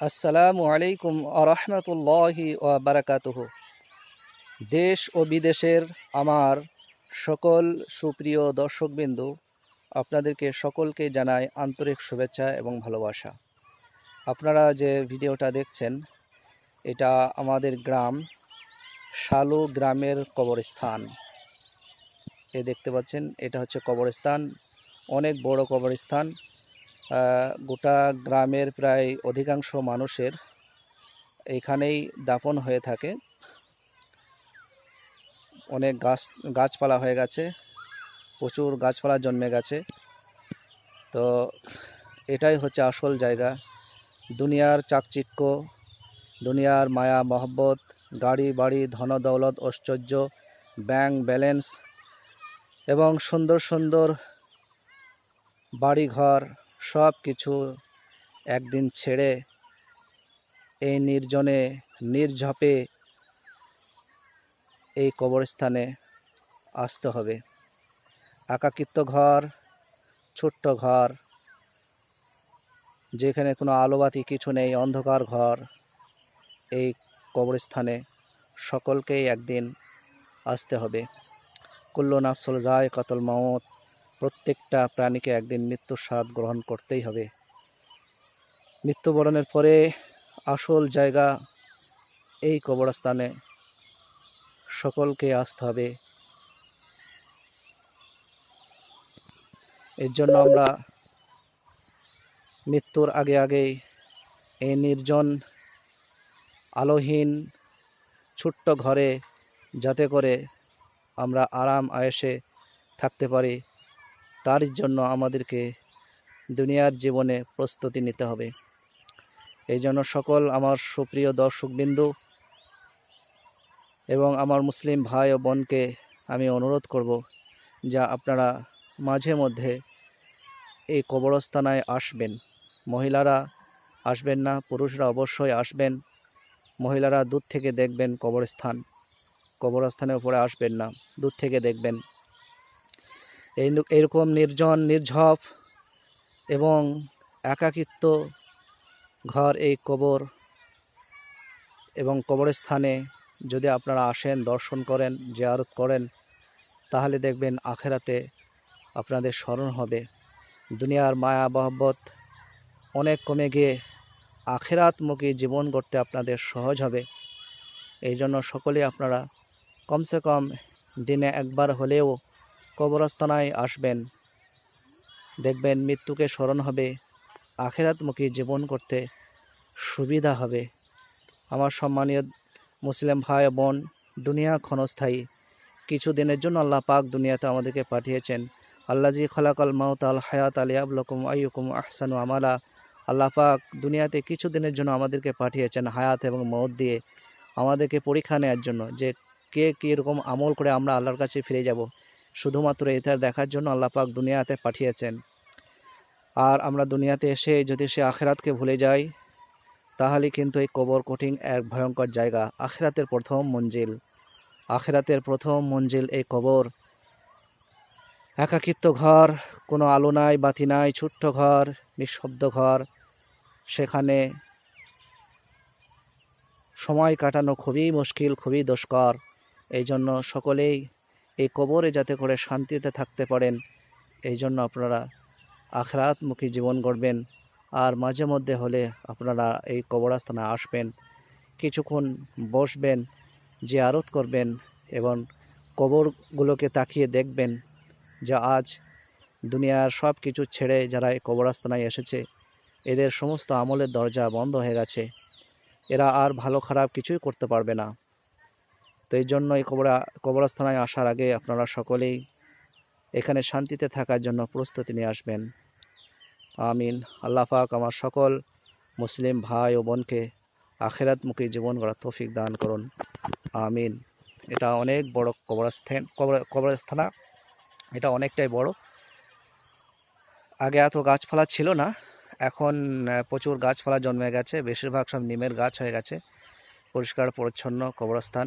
আসসালামু আলাইকুম আরহামতুল্লাহি বারাকাতুহ। দেশ ও বিদেশের আমার সকল সুপ্রিয় দর্শকবিন্দু, আপনাদেরকে সকলকে জানাই আন্তরিক শুভেচ্ছা এবং ভালোবাসা। আপনারা যে ভিডিওটা দেখছেন, এটা আমাদের গ্রাম, শালু গ্রামের কবরস্থান। এ দেখতে পাচ্ছেন, এটা হচ্ছে কবরস্থান, অনেক বড় কবরস্থান। গোটা গ্রামের প্রায় অধিকাংশ মানুষের এখানেই দাপন হয়ে থাকে। অনেক গাছ, গাছপালা হয়ে গেছে, প্রচুর গাছপালা জন্মে গেছে। তো এটাই হচ্ছে আসল জায়গা। দুনিয়ার চাকচিক্য, দুনিয়ার মায়া, মহব্বত, গাড়ি, বাড়ি, ধন, দৌলত, ঐশ্বর্য, ব্যাংক ব্যালেন্স এবং সুন্দর সুন্দর বাড়িঘর সব কিছু একদিন ছেড়ে এই নির্জনে, নির্ঝপে এই কবরস্থানে আসতে হবে। একাকিত্ব ঘর, ছোট্ট ঘর, যেখানে কোনো আলোবাতি কিছু নেই, অন্ধকার ঘর, এই কবরস্থানে সকলকেই একদিন আসতে হবে। কুল্ল নাফসুল যায় কতল মাউত। প্রত্যেকটা প্রাণীকে একদিন মৃত্যুর স্বাদ গ্রহণ করতেই হবে। মৃত্যুবরণের পরে আসল জায়গা এই কবরস্থানে সকলকে আসতে হবে। এর জন্য আমরা মৃত্যুর আগে আগেই এই নির্জন আলোহীন ছোট্ট ঘরে যাতে করে আমরা আরাম আয়েসে থাকতে পারি। তার জন্য আমাদেরকে দুনিয়ার জীবনে প্রস্তুতি নিতে হবে। এই জন্য সকল আমার সুপ্রিয় দর্শকবিন্দু এবং আমার মুসলিম ভাই ও বোনকে আমি অনুরোধ করব যা আপনারা মাঝে মধ্যে এই কবরস্থানায় আসবেন। মহিলারা আসবেন না, পুরুষরা অবশ্যই আসবেন। মহিলারা দূর থেকে দেখবেন কবরস্থান। কবরস্থানের উপরে আসবেন না, দূর থেকে দেখবেন। এই এরকম নির্জন, নির্ঝপ এবং একাকিত্ব ঘর এই কবর এবং কবরস্থানে যদি আপনারা আসেন, দর্শন করেন, জিয়ারত করেন, তাহলে দেখবেন আখেরাতে আপনাদের স্মরণ হবে। দুনিয়ার মায়া, মহব্বত অনেক কমে গিয়ে আখেরাতমুখী জীবন গড়তে আপনাদের সহজ হবে। এই জন্য সকলেই আপনারা কমসে কম দিনে একবার হলেও কবরস্থানায় আসবেন। দেখবেন মৃত্যুকে স্মরণ হবে, আখেরাতমুখী জীবন করতে সুবিধা হবে। আমার সম্মানীয় মুসলিম ভাই বোন, দুনিয়া ক্ষণস্থায়ী। কিছু দিনের জন্য আল্লাহ পাক দুনিয়াতে আমাদেরকে পাঠিয়েছেন। আল্লাজি খলাকাল মাউত আল হায়াত আলিয়াবলকুম আইয়ুকুম আহসানু আমালা। আল্লাহ পাক দুনিয়াতে কিছু দিনের জন্য আমাদেরকে পাঠিয়েছেন হায়াত এবং মৌত দিয়ে। আমাদেরকে পরীক্ষা নেওয়ার জন্য যে কে কীরকম আমল করে আমরা আল্লাহর কাছে ফিরে যাব। শুধুমাত্র এটা দেখার জন্য আল্লাহ পাক দুনিয়াতে পাঠিয়েছেন। আর আমরা দুনিয়াতে এসে যদি সে আখেরাতকে ভুলে যাই, তাহলে কিন্তু এই কবর কঠিন এক ভয়ঙ্কর জায়গা, আখেরাতের প্রথম মঞ্জিল। আখেরাতের প্রথম মঞ্জিল এই কবর। একাকিত্ব ঘর, কোনো আলো নাই, বাতি নাই, ছোট্ট ঘর, নিঃশব্দ ঘর। সেখানে সময় কাটানো খুবই মুশকিল, খুবই দুষ্কর। এই জন্য সকলেই এই কবরে যাতে করে শান্তিতে থাকতে পারেন, এই জন্য আপনারা আখরাতমুখী জীবন গড়বেন, আর মাঝে মধ্যে হলে আপনারা এই কবরস্থানে আসবেন, কিছুক্ষণ বসবেন যে জিয়ারত করবেন এবং কবরগুলোকে তাকিয়ে দেখবেন যে আজ দুনিয়ার সব কিছু ছেড়ে যারা এই কবরস্থানায় এসেছে, এদের সমস্ত আমলের দরজা বন্ধ হয়ে গেছে। এরা আর ভালো খারাপ কিছুই করতে পারবে না। তো এই জন্য এই কবরা কবরস্থানায় আসার আগে আপনারা সকলেই এখানে শান্তিতে থাকার জন্য প্রস্তুতি নিয়ে আসবেন। আমিন। আল্লাহ পাক আমার সকল মুসলিম ভাই ও বোনকে আখেরাতমুখী জীবন গড়ার তৌফিক দান করুন। আমিন। এটা অনেক বড় কবরস্থান, কবর, কবরস্থানা। এটা অনেকটাই বড়। আগে এত গাছপালা ছিল না। এখন প্রচুর গাছপালা জন্মে গেছে। বেশিরভাগ সব নিমের গাছ হয়ে গেছে। পরিষ্কার, পরিচ্ছন্ন কবরস্থান।